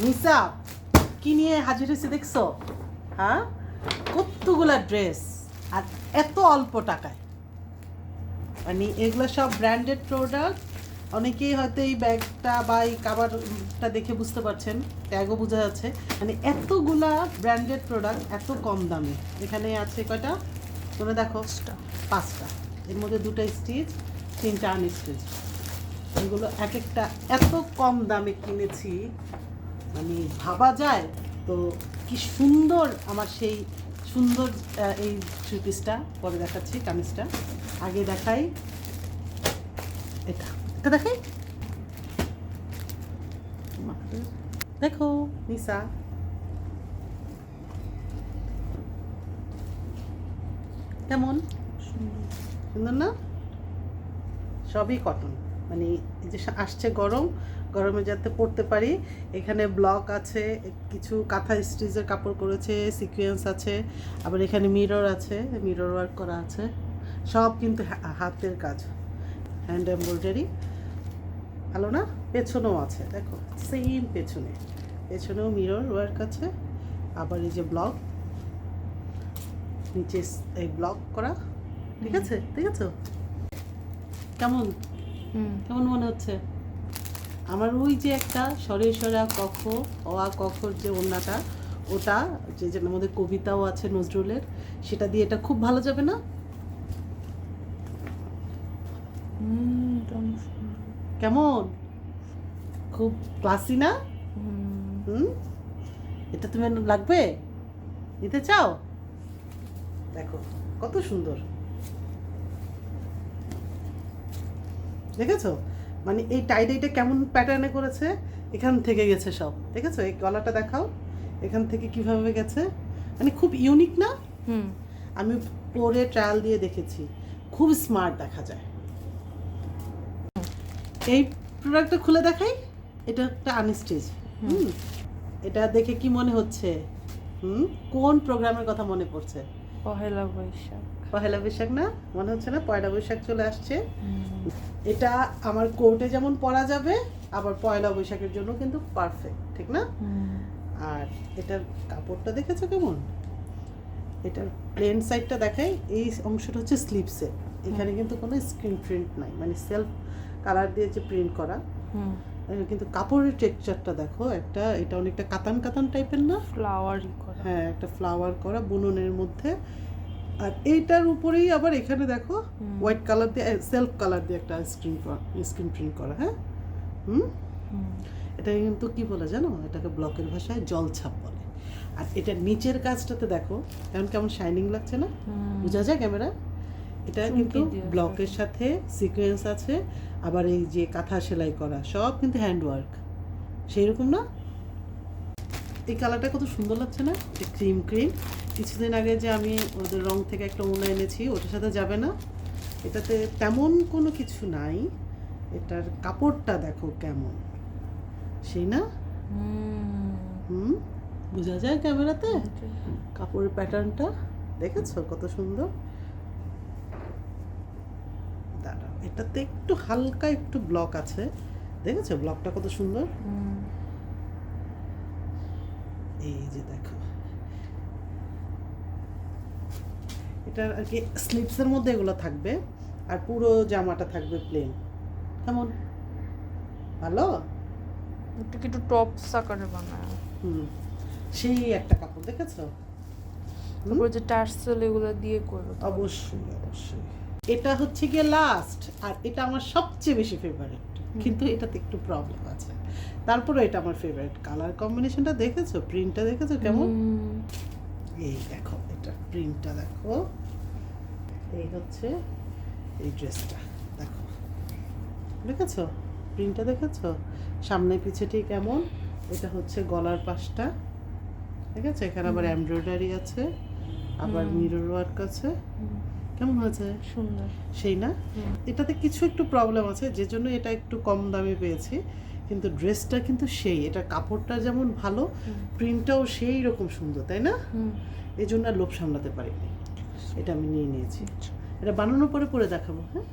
নিসা কি নিয়ে হাজির হয়েছে দেখছ? হ্যাঁ? কতগুলা ড্রেস আর এত অল্প টাকায়। মানে এগুলো সব ব্র্যান্ডেড প্রোডাক্ট। অনেকেই হয়তো এই ব্যাগটা বা এই কাবারটা দেখে বুঝতে পারছেন ট্যাগও বোঝা যাচ্ছে। মানে এতগুলা ব্র্যান্ডেড প্রোডাক্ট এত কম দামে। এখানে আছে কয়টা? তোমরা দেখো পাঁচটা। এর মধ্যে দুটো স্টিচ তিনটা আনস্টিচ এগুলো এক একটা এত কম দামে কিনেছি। মানে ভাবা যায় তো কি সুন্দর আমার সেই সুন্দর এই থ্রি পিসটা পরে দেখাচ্ছি কামিজটা। আগে দেখাই। এটা এটা দেখাই। দেখো নিসা। কেমন? সুন্দর। না? সবই কটন মানে এই যে আসছে গরম গরমে যাতে পরতে পারি। এখানে ব্লক আছে কিছু কাঁথা স্টিচের কাপড় করেছে সিকোয়েন্স আছে আবার এখানে মিরর আছে মিরর ওয়ার্ক করা আছে। সব কিন্তু হাতের কাজ হ্যান্ড এমব্রয়ডারি ভালো না? পেছনেও আছে দেখো সেম পেছনে। পেছনেও মিরর ওয়ার্ক আছে আবার এই যে ব্লক নিচে এই ব্লক করা। ঠিক আছে? ঠিক আছে? কেমন? কেমন মনে হচ্ছে? আমার ওই যে একটা সরে সরা কখ অয়া কখর যে ওড়নাটা ওটা যে যেটার মধ্যে কবিতাও আছে নজরুলের সেটা দিয়ে এটা খুব ভালো যাবে না। কেমন? খুব ক্লাসি না? হুম। হুম? এটা তুমি লাগবে? নিতে চাও? দেখো কত সুন্দর। দেখেছ? মানে এই টাইডাইটা কেমন প্যাটার্নে করেছে? এখান থেকে গেছে সব দেখেছ? এই গলাটা দেখাও। এখান থেকে কীভাবে গেছে? মানে খুব ইউনিক না? হুম। আমি পরে ট্রায়াল দিয়ে দেখেছি। খুব স্মার্ট দেখা যায়। এই প্রোডাক্টটা খুলে দেখাই। এটা একটা আনস্টেজ হুম। এটা দেখে কি মনে হচ্ছে? হুম? কোন প্রোগ্রামের কথা মনে পড়ছে? পহেলা বৈশাখ। পহেলা বৈশাখ না? মনে হচ্ছে না পয়লা বৈশাখ চলে আসছে। এটা আমার কোর্টে যেমন পরা যাবে আবার পয়লা বৈশাখের জন্য কিন্তু পারফেক্ট ঠিক না? আর এটার কাপড়টা দেখেছ কেমন? এটার প্লেন সাইডটা দেখাই এই অংশটা হচ্ছে স্লিপসের এখানে কিন্তু কোনো স্ক্রিন প্রিন্ট নাই মানে সেলফ কালার দিয়ে যে প্রিন্ট করা। হুম। কিন্তু কাপড়ের টেক্সচারটা দেখো একটা এটা অনেকটা কাতান কাতান টাইপের না ফ্লাওয়ার হ্যাঁ একটা ফ্লাওয়ার করা বুননের মধ্যে। আর এইটার উপরেই আবার এখানে দেখো হোয়াইট কালার দিয়ে সেলফ কালার দিয়ে একটা স্ক্রিন স্ক্রিন প্রিন্ট করা হ্যাঁ? হুম? এটা কিন্তু কি বলে জানো? এটাকে ব্লকের ভাষায় জলছাপ বলে। আর এটা নিচের কাজটাতে দেখো এখন কেমন শাইনিং লাগছে না? বোঝা যায় ক্যামেরা এটা কিন্তু ব্লকের সাথে সিকোয়েন্স আছে আবার এই যে কাঁথা সেলাই করা সব কিন্তু হ্যান্ডওয়ার্ক সেই রকম না? এই কালারটা কত সুন্দর লাগছে না? ক্রিম ক্রিম কিছুদিন আগে যে আমি ওদের রং থেকে একটা ওনা এনেছি ওটার সাথে যাবে না। এটাতে তেমন কোনো কিছু নাই। এটার কাপড়টা দেখো কেমন। সেই না? হুম। বোঝা যায় ক্যামেরাতে? কাপড়ের প্যাটার্নটা? দেখেছ কত সুন্দর? দাঁড়াও এটাতে একটু হালকা একটু ব্লক আছে। দেখেছ ব্লকটা কত সুন্দর? এই যে দেখো। এটা আর কি স্লিপসের মধ্যে এগুলো থাকবে আর পুরো জামাটা থাকবে প্লেন কেমন? ভালো? একটু একটু টপ আকারে বানায় হুম সেই একটা কাপড় দেখেছ? তারপর যে টার্সেল এগুলো দিয়ে করব অবশ্যই অবশ্যই। এটা হচ্ছে গিয়ে লাস্ট আর এটা আমার সবচেয়ে বেশি ফেভারিট কিন্তু এটাতে একটু প্রবলেম আছে। তারপরে এটা আমার ফেভারিট কালার কম্বিনেশনটা দেখেছ? প্রিন্টটা দেখেছ? কেমন। এই দেখো এটা প্রিন্টটা দেখো। এই হচ্ছে এই ড্রেসটা দেখো। দেখেছ? প্রিন্টটা দেখেছ? সামনে পিছে ঠিক কেমন? এটা হচ্ছে গলার পাশটা। ঠিক আছে এখানে আবার এমব্রয়ডারি আছে আবার মিরর ওয়ার্ক আছে। কেমন হয়েছে? সুন্দর। সেই না? এটাতে কিছু একটু প্রবলেম আছে যে জন্য এটা একটু কম দামে পেয়েছি। কিন্তু ড্রেসটা কিন্তু সেই এটা কাপড়টা যেমন ভালো প্রিন্টটাও সেই রকম সুন্দর তাই না? হুম। এই জন্য আর লোভ সামলাতে পারিনি। এটা আমি নিয়ে নিয়েছি। এটা বানানোর পরে পরে দেখাবো হ্যাঁ?